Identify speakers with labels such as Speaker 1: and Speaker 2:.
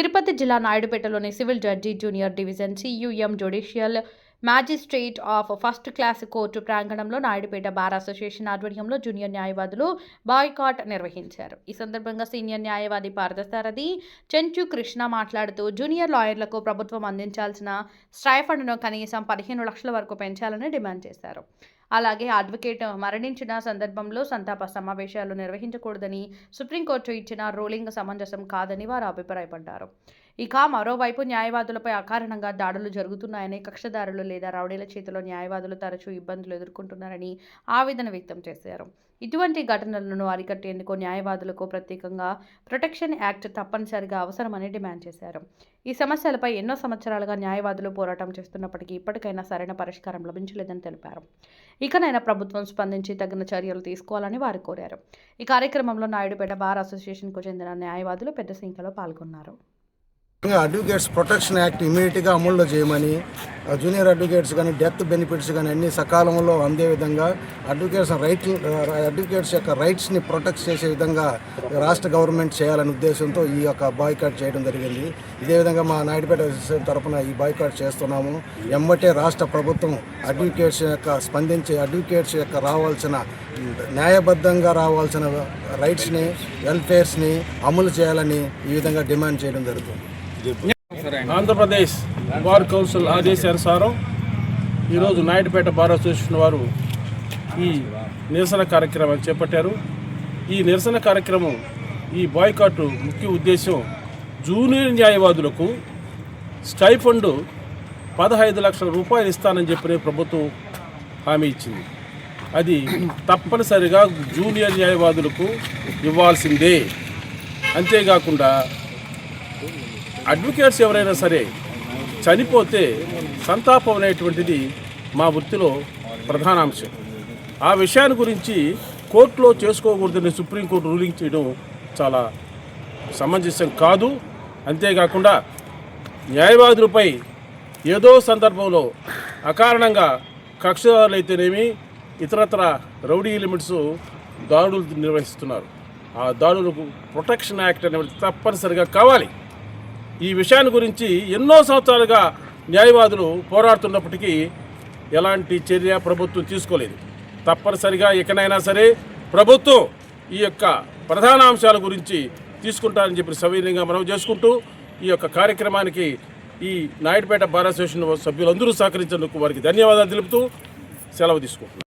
Speaker 1: తిరుపతి జిల్లా నాయుడుపేటలోని civil judge junior division cum judicial magistrate of first class court ప్రాంగణంలో Naidupeta bar association ఆధ్వర్యంలో junior న్యాయవాదులు boycott నిర్వహించారు. ఈ సందర్భంగా సీనియర్ న్యాయవాది పార్థసారథి చెంచు కృష్ణ మాట్లాడుతూ జూనియర్ లాయర్లకు ప్రభుత్వం అందించాల్సిన స్ట్రైఫండ్ను కనీసం పదిహేను లక్షల వరకు పెంచాలని డిమాండ్ చేశారు. అలాగే అడ్వకేట్ మరణించిన సందర్భంలో సంతాప సమావేశాలు నిర్వహించకూడదని సుప్రీంకోర్టు ఇచ్చిన రూలింగ్ సమంజసం కాదని వారు అభిప్రాయపడ్డారు. ఇక మరోవైపు న్యాయవాదులపై అకారణంగా దాడులు జరుగుతున్నాయని కక్షదారులు లేదా రౌడీల చేతిలో న్యాయవాదులు తరచూ ఇబ్బందులు ఎదుర్కొంటున్నారని ఆవేదన వ్యక్తం చేశారు. ఇటువంటి ఘటనలను అరికట్టేందుకు న్యాయవాదులకు ప్రత్యేకంగా ప్రొటెక్షన్ యాక్ట్ తప్పనిసరిగా అవసరమని డిమాండ్ చేశారు. ఈ సమస్యలపై ఎన్నో సంవత్సరాలుగా న్యాయవాదులు పోరాటం చేస్తున్నప్పటికీ ఇప్పటికైనా సరైన పరిష్కారం లభించలేదని తెలిపారు. ఇకనైనా ప్రభుత్వం స్పందించి తగిన చర్యలు తీసుకోవాలని వారు కోరారు. ఈ కార్యక్రమంలో నాయుడుపేట బార్ అసోసియేషన్కు చెందిన న్యాయవాదులు పెద్ద సంఖ్యలో పాల్గొన్నారు.
Speaker 2: అడ్వకేట్స్ ప్రొటెక్షన్ యాక్ట్ ఇమీడియట్గా అమల్లో చేయమని జూనియర్ అడ్వకేట్స్ కానీ డెత్ బెనిఫిట్స్ కానీ అన్ని సకాలంలో అందే విధంగా అడ్వకేట్స్ రైట్ అడ్వకేట్స్ యొక్క రైట్స్ని ప్రొటెక్ట్ చేసే విధంగా రాష్ట్ర గవర్నమెంట్ చేయాలనే ఉద్దేశంతో ఈ యొక్క బాయ్కాట్ చేయడం జరిగింది. ఇదే విధంగా మా నాయుడుపేట తరఫున ఈ బాయ్కాట్ చేస్తున్నాము. ఎమ్మటే రాష్ట్ర ప్రభుత్వం అడ్వకేట్స్ యొక్క స్పందించే అడ్వకేట్స్ యొక్క రావాల్సిన న్యాయబద్ధంగా రావాల్సిన రైట్స్ని వెల్ఫేర్స్ని అమలు చేయాలని ఈ విధంగా డిమాండ్ చేయడం జరుగుతుంది.
Speaker 3: ఆంధ్రప్రదేశ్ బార్ కౌన్సిల్ ఆదేశానుసారం ఈరోజు నాయుడుపేట బార్ అసోసియేషన్ వారు ఈ నిరసన కార్యక్రమాన్ని చేపట్టారు. ఈ నిరసన కార్యక్రమం ఈ బాయ్కాట్ ముఖ్య ఉద్దేశం జూనియర్ న్యాయవాదులకు స్టైఫండ్ పదహైదు లక్షల రూపాయలు ఇస్తానని చెప్పిన ప్రభుత్వం హామీ ఇచ్చింది. అది తప్పనిసరిగా జూనియర్ న్యాయవాదులకు ఇవ్వాల్సిందే. అంతేకాకుండా అడ్వకేట్స్ ఎవరైనా సరే చనిపోతే సంతాపం అనేటువంటిది మా వృత్తిలో ప్రధాన అంశం ఆ విషయాన్ని గురించి కోర్టులో చేసుకోకూడదని సుప్రీంకోర్టు రూలింగ్ చేయడం చాలా సమంజసం కాదు. అంతేకాకుండా న్యాయవాదులపై ఏదో సందర్భంలో అకారణంగా కక్షదారులైతేనేమి ఇతరత్ర రౌడీ లిమిట్స్ దాడులు నిర్వహిస్తున్నారు. ఆ దాడులకు ప్రొటెక్షన్ యాక్ట్ అనేది తప్పనిసరిగా కావాలి. ఈ విషయాన్ని గురించి ఎన్నో సంవత్సరాలుగా న్యాయవాదులు పోరాడుతున్నప్పటికీ ఎలాంటి చర్య ప్రభుత్వం తీసుకోలేదు. తప్పనిసరిగా ఎక్కడైనా సరే ప్రభుత్వం ఈ యొక్క ప్రధాన అంశాల గురించి తీసుకుంటారని చెప్పి సవినయంగా మనం చేసుకుంటూ ఈ యొక్క కార్యక్రమానికి ఈ నాయుడుపేట బార్ అసోసియేషన్ సభ్యులందరూ సహకరించేందుకు వారికి ధన్యవాదాలు తెలుపుతూ సెలవు తీసుకుంటున్నాను